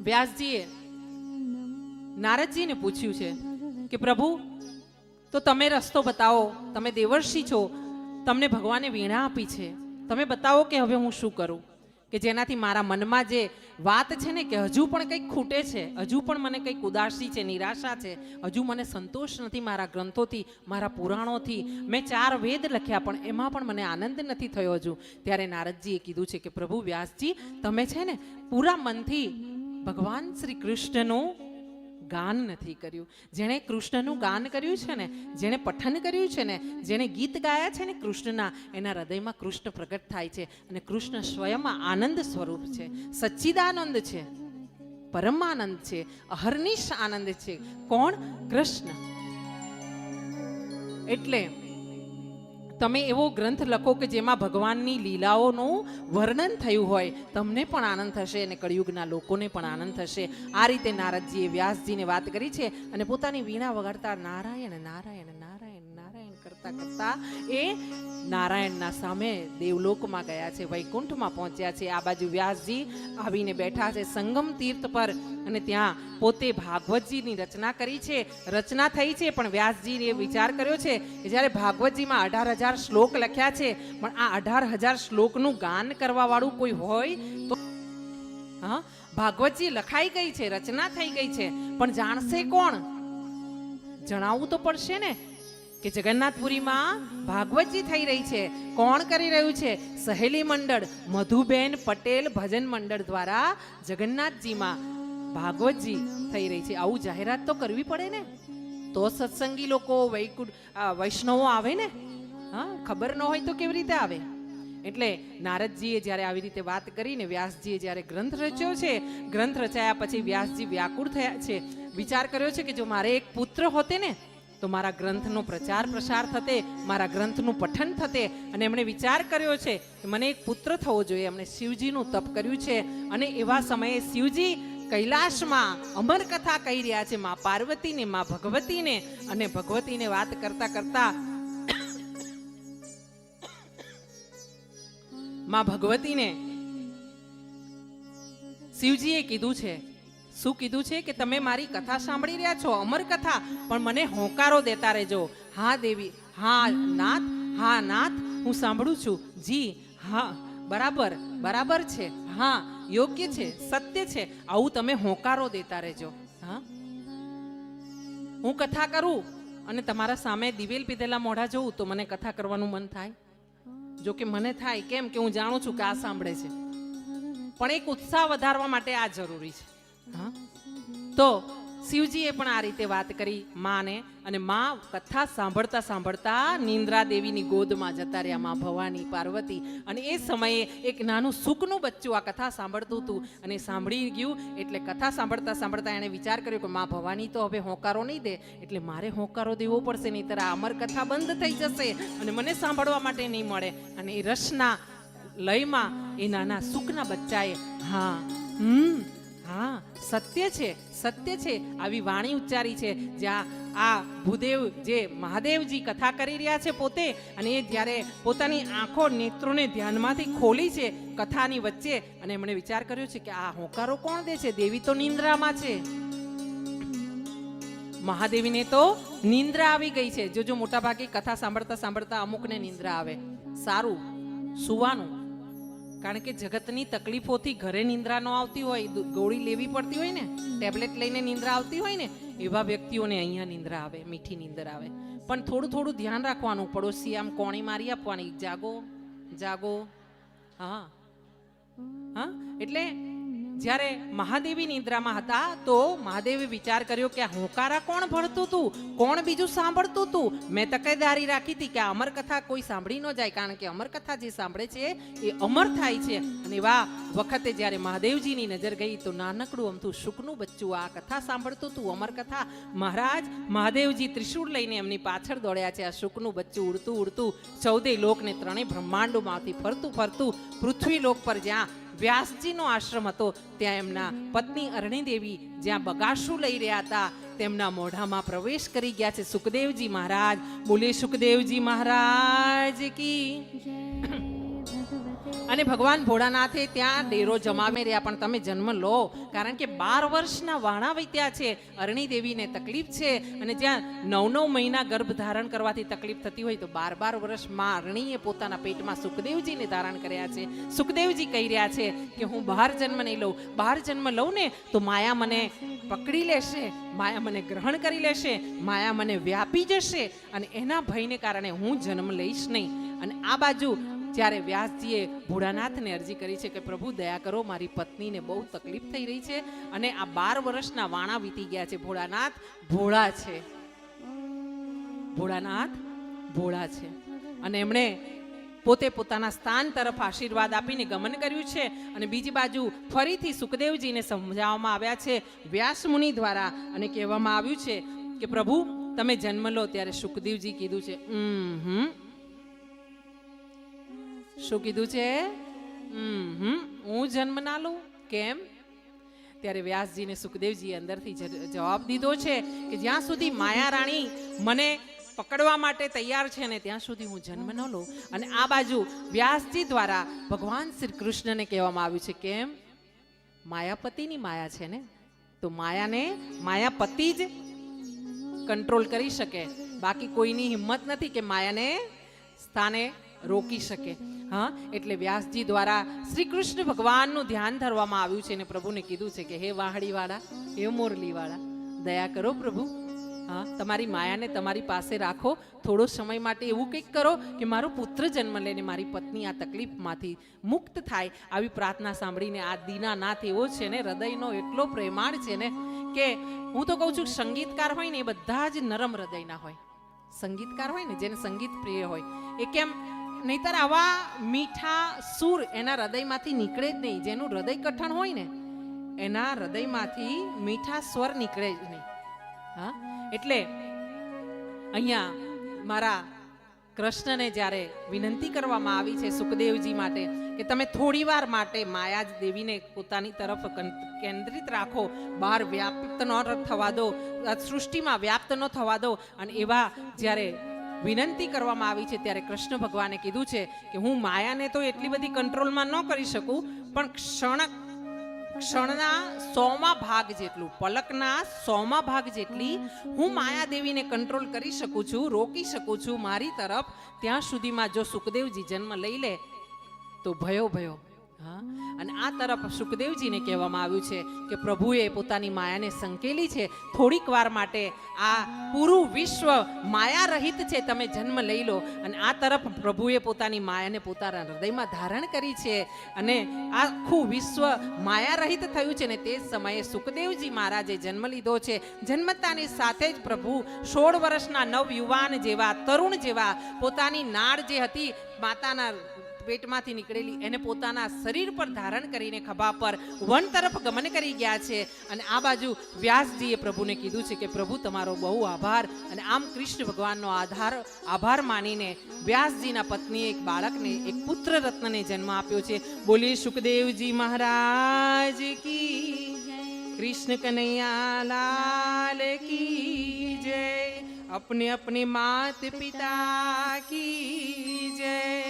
વ્યાસજીએ નારદજીને પૂછ્યું છે કે, પ્રભુ, તો તમે રસ્તો બતાવો. તમે દેવર્ષિ છો. તમને ભગવાને વીણા આપી છે. તમે બતાવો કે હવે હું શું કરું? કે જેનાથી મારા મનમાં જે વાત છે ને, કે હજુ પણ કંઈક ખૂટે છે, હજુ પણ મને કંઈક ઉદાસી છે, નિરાશા છે, હજુ મને સંતોષ નથી મારા ગ્રંથોથી, મારા પુરાણોથી. મેં ચાર વેદ લખ્યા, પણ એમાં પણ મને આનંદ નથી થયો હજુ. ત્યારે નારદજીએ કીધું છે કે, પ્રભુ વ્યાસજી, તમે છે ને, પૂરા મનથી ભગવાન શ્રી કૃષ્ણનું ગાન નથી કર્યું. જેણે કૃષ્ણનું ગાન કર્યું છે ને, જેણે પઠન કર્યું છે ને, જેણે ગીત ગાયા છે ને કૃષ્ણના, એના હૃદયમાં કૃષ્ણ પ્રગટ થાય છે અને કૃષ્ણ સ્વયં આનંદ સ્વરૂપ છે. સચ્ચિદાનંદ છે, પરમાનંદ છે, અહર્નિશ આનંદ છે. કોણ? કૃષ્ણ. એટલે તમે એવો ગ્રંથ લખો કે જેમાં ભગવાનની લીલાઓનું વર્ણન થયું હોય, તમને પણ આનંદ થશે અને કળિયુગના લોકોને પણ આનંદ થશે. આ રીતે નારદજીએ વ્યાસજીને વાત કરી છે અને પોતાની વીણા વગાડતા નારાયણ નારાયણ નારાયણ કરતા કરતા એ નારાયણના સામે દેવલોકમાં ગયા છે, વૈકુંઠમાં પહોંચ્યા છે. આ બાજુ વ્યાસજી આવીને બેઠા છે સંગમ તીર્થ પર અને ત્યાં પોતે ભાગવતજીની રચના કરી છે. રચના થઈ છે, પણ વ્યાસજીએ વિચાર કર્યો છે કે જ્યારે ભાગવતજીમાં અઢાર હજાર શ્લોક લખ્યા છે, પણ આ અઢાર હજાર શ્લોકનું ગાન કરવાવાળું કોઈ હોય તો હા, ભાગવતજી લખાઈ ગઈ છે, રચના થઈ ગઈ છે. પણ જાણશે કોણ? જણાવવું તો પડશે ને. કે જગન્નાથપુરીમાં ભાગવતજી થઈ રહી છે. કોણ કરી રહ્યું છે? સહેલી મંડળ, મધુબેન પટેલ ભજન મંડળ દ્વારા જગન્નાથજીમાં ભાગવતજી થઈ રહી છે. આવું જાહેરાત તો કરવી પડે ને? તો સત્સંગી લોકો, વૈકુંઠ વૈષ્ણવો આવે ને? હા, ખબર ન હોય તો કેવી રીતે આવે? એટલે નારદજીએ જ્યારે આવી રીતે વાત કરીને વ્યાસજીએ જ્યારે ગ્રંથ રચ્યો છે, ગ્રંથ રચાયા પછી વ્યાસજી વ્યાકુળ થયા છે. વિચાર કર્યો છે કે જો મારે એક પુત્ર હોતે ને તો મારા ગ્રંથનો પ્રચાર પ્રસાર થતે, મારા ગ્રંથનું પઠન થતે અને એમણે વિચાર કર્યો છે કે મને એક પુત્ર થવો જોઈએ. એમણે શિવજીનું તપ કર્યું છે અને એવા સમયે શિવજી કૈલાશમાં અમર કથા કહી રહ્યા છે, મા પાર્વતીને, મા ભગવતીને. અને ભગવતીને વાત કરતા કરતા મા ભગવતીને શિવજીએ કીધું છે શું કીધું છે કે તમે મારી કથા સાંભળી રહ્યા છો? અમર કથા. પણ મને હોંકારો દેતા રહેજો. હા, દેવી. હા, નાથ. હા, નાથ. હું સાંભળું છું. જી. હા. બરાબર. બરાબર છે. હા. યોગ્ય છે. સત્ય છે. આવું તમે હોંકારો દેતા રહેજો. હા? હું કથા કરું અને તમારા સામે દિવેલ પીધેલા મોઢા જોઉં તો મને કથા કરવાનું મન થાય? જો કે મને થાય. કેમ કે હું જાણું છું કે આ સાંભળે છે. પણ એક ઉત્સાહ વધારવા માટે આ જરૂરી છે. તો શિવજીએ પણ આ રીતે વાત કરી માને અને માં કથા સાંભળતા સાંભળતા નિંદ્રા દેવીની ગોદમાં જતા રહ્યા, માં ભવાની, પાર્વતી. અને એ સમયે એક નાનું સુખનું બચ્ચું આ કથા સાંભળતું હતું અને સાંભળી ગયું એટલે કથા સાંભળતા સાંભળતા એણે વિચાર કર્યો કે માં ભવાની તો હવે હોંકારો નહીં દે, એટલે મારે હોંકારો દેવો પડશે નહીંતર આ અમર કથા બંધ થઈ જશે અને મને સાંભળવા માટે નહીં મળે. અને એ રસના લયમાં એ નાના સુખના બચ્ચાએ, હા, હમ હા, સત્ય છે સત્ય છે. આવી વાણી ઉચ્ચારી છે. જ્યાં આ ભૂદેવ, જે મહાદેવજી કથા કરી રહ્યા છે પોતે, અને એ જ્યારે પોતાની આંખો નેત્રોને ધ્યાનમાંથી ખોલી છે કથાની વચ્ચે, અને એમણે વિચાર કર્યો છે કે આ હોંકારો કોણ દે છે? દેવી તો નિંદ્રામાં છે. મહાદેવીને તો નિંદ્રા આવી ગઈ છે. જો જો મોટા ભાગે કથા સાંભળતા સાંભળતા અમુકને નિંદ્રા આવે. સારું, સુવાનું. કારણ કે જગતની તકલીફોથી ઘરે નિંદ્રા ન આવતી હોય ગોળી લેવી પડતી હોય ને, ટેબ્લેટ લઈને નિંદ્રા આવતી હોય ને, એવા વ્યક્તિઓને અહીંયા નિંદ્રા આવે, મીઠી નિંદર આવે. પણ થોડું થોડું ધ્યાન રાખવાનું, પડોશી આમ કોણી મારી આપવાની, જાગો જાગો. હા. હા? એટલે જ્યારે મહાદેવી નિદ્રામાં હતા તો મહાદેવે વિચાર કર્યો કે હોંકારા કોણ ભરતું હતું કોણ બીજું સાંભળતું હતું મેં તકેદારી રાખી હતી કે આ અમર કથા કોઈ સાંભળી ન જાય, કારણ કે અમર કથા જે સાંભળે છે એ અમર થાય છે. અને વાહ વખતે જ્યારે મહાદેવજીની નજર ગઈ તો નાનકડું અમથું શુકનું બચ્ચું આ કથા સાંભળતું હતું અમર કથા મહારાજ, મહાદેવજી ત્રિશુળ લઈને એમની પાછળ દોડ્યા છે. આ શુકનું બચ્ચું ઉડતું ઉડતું, ચૌદે લોકને ત્રણેય બ્રહ્માંડોમાંથી ફરતું ફરતું પૃથ્વી લોક પર જ્યાં વ્યાસજીનો આશ્રમ હતો, ત્યાં એમના પત્ની અરણી દેવી જ્યાં બગાસું લઈ રહ્યા હતા, તેમના મોઢામાં પ્રવેશ કરી ગયા છે. સુખદેવજી મહારાજ બોલે સુખદેવજી મહારાજ કી અને ભગવાન ભોળાનાથે ત્યાં ડેરો જમાવી રહ્યા. પણ તમે જન્મ લો, કારણ કે બાર વર્ષના વાણા વૈત્યા છે. અરણી દેવીને તકલીફ છે અને જ્યાં નવ નવ મહિના ગર્ભ ધારણ કરવાથી તકલીફ થતી હોય તો બાર બાર વર્ષમાં અરણીએ પોતાના પેટમાં સુખદેવજીને ધારણ કર્યા છે. સુખદેવજી કહી રહ્યા છે કે હું બહાર જન્મ નહીં લઉં. બહાર જન્મ લઉં ને તો માયા મને પકડી લેશે, માયા મને ગ્રહણ કરી લેશે, માયા મને વ્યાપી જશે અને એના ભયને કારણે હું જન્મ લઈશ નહીં. અને આ બાજુ જ્યારે વ્યાસજીએ ભોળાનાથને અરજી કરી છે કે, પ્રભુ, દયા કરો, મારી પત્નીને બહુ તકલીફ થઈ રહી છે અને આ બાર વર્ષના વાણા વીતી ગયા છે. ભોળાનાથ, ભોળા છે. ભોળાનાથ, ભોળા છે. અને એમણે પોતે પોતાના સ્થાન તરફ આશીર્વાદ આપીને ગમન કર્યું છે અને બીજી બાજુ ફરીથી સુખદેવજીને સમજાવવામાં આવ્યા છે વ્યાસ મુનિ દ્વારા અને કહેવામાં આવ્યું છે કે, પ્રભુ, તમે જન્મ લો ત્યારે સુખદેવજી કીધું છે. હમ હમ શું કીધું છે? હું જન્મ ના લઉં? કેમ? ત્યારે વ્યાસજીને સુખદેવજીએ અંદરથી જવાબ દીધો છે કે જ્યાં સુધી માયા રાણી મને પકડવા માટે તૈયાર છે ને ત્યાં સુધી હું જન્મ ન લઉં. અને આ બાજુ વ્યાસજી દ્વારા ભગવાન શ્રી કૃષ્ણને કહેવામાં આવ્યું છે, કેમ? માયાપતિની માયા છે ને? તો માયાને માયાપતિ જ કંટ્રોલ કરી શકે. બાકી કોઈની હિંમત નથી કે માયાને સ્થાને રોકી શકે. હા, એટલે વ્યાસજી દ્વારા શ્રી કૃષ્ણ ભગવાનનું ધ્યાન ધરવામાં આવ્યું છે અને પ્રભુને કીધું છે કે, હે વાહડીવાળા, હે મોરલીવાળા, દયા કરો પ્રભુ. હા, તમારી માયાને તમારી પાસે રાખો. થોડો સમય માટે એવું કંઈક કરો કે મારો પુત્ર જન્મ લઈને મારી પત્ની આ તકલીફમાંથી મુક્ત થાય. આવી પ્રાર્થના સાંભળીને આ દીનાનાથ એવો છે ને, હૃદયનો એટલો પ્રેમાળ છે ને કે હું તો કહું છું, સંગીતકાર હોય ને એ બધા જ નરમ હૃદયના હોય. સંગીતકાર હોય ને જેને સંગીત પ્રિય હોય. એ કેમ? નહીતર આવા મીઠા સૂર એના હૃદયમાંથી નીકળે જ નહીં. જેનું હૃદય કઠણ હોય ને, એના હૃદયમાંથી મીઠા સ્વર નીકળે જ નહીં. હા? એટલે અહીંયા મારા કૃષ્ણને જ્યારે વિનંતી કરવામાં આવી છે સુખદેવજી માટે કે તમે થોડી વાર માટે માયા જ દેવીને પોતાની તરફ કેન્દ્રિત રાખો. બહાર વ્યાપ્ત ન થવા દો સૃષ્ટિમાં વ્યાપ્ત ન થવા દો. અને એવા જ્યારે વિનંતી કરવામાં આવી છે ત્યારે કૃષ્ણ ભગવાને કીધું છે કે હું માયાને તો એટલી બધી કંટ્રોલમાં ન કરી શકું, પણ ક્ષણ ક્ષણના સોમાં ભાગ જેટલું, પલકના સોમાં ભાગ જેટલી હું માયાદેવીને કંટ્રોલ કરી શકું છું, રોકી શકું છું મારી તરફ. ત્યાં સુધીમાં જો સુખદેવજી જન્મ લઈ લે, તો ભયો ભયો. હા? અને આ તરફ સુખદેવજીને કહેવામાં આવ્યું છે કે પ્રભુએ પોતાની માયાને સંકેલી છે. થોડીક વાર માટે આ પૂરું વિશ્વ માયા રહિત છે, તમે જન્મ લઈ લો. અને આ તરફ પ્રભુએ પોતાની માયાને પોતાના હૃદયમાં ધારણ કરી છે. અને આખું વિશ્વ માયા રહિત થયું છે ને તે સમયે સુખદેવજી મહારાજે જન્મ લીધો છે. જન્મતાની સાથે જ પ્રભુ સોળ વર્ષના નવ યુવાન જેવા, તરુણ જેવા પોતાની નાળ જે હતી, માતાના પેટમાંથી નીકળેલી એને પોતાના શરીર પર ધારણ કરીને ખભા પર વન તરફ ગમન કરી ગયા છે અને આ બાજુ વ્યાસજીએ પ્રભુને કીધું છે કે પ્રભુ તમારો બહુ આભાર અને આમ કૃષ્ણ ભગવાનનો આધાર આભાર માનીને વ્યાસજીના પત્નીએ એક બાળકને એક પુત્ર રત્નને જન્મ આપ્યો છે બોલીએ સુખદેવજી મહારાજ કી कृष्ण कन्हैया लाल की जय अपने अपने मात पिता की जय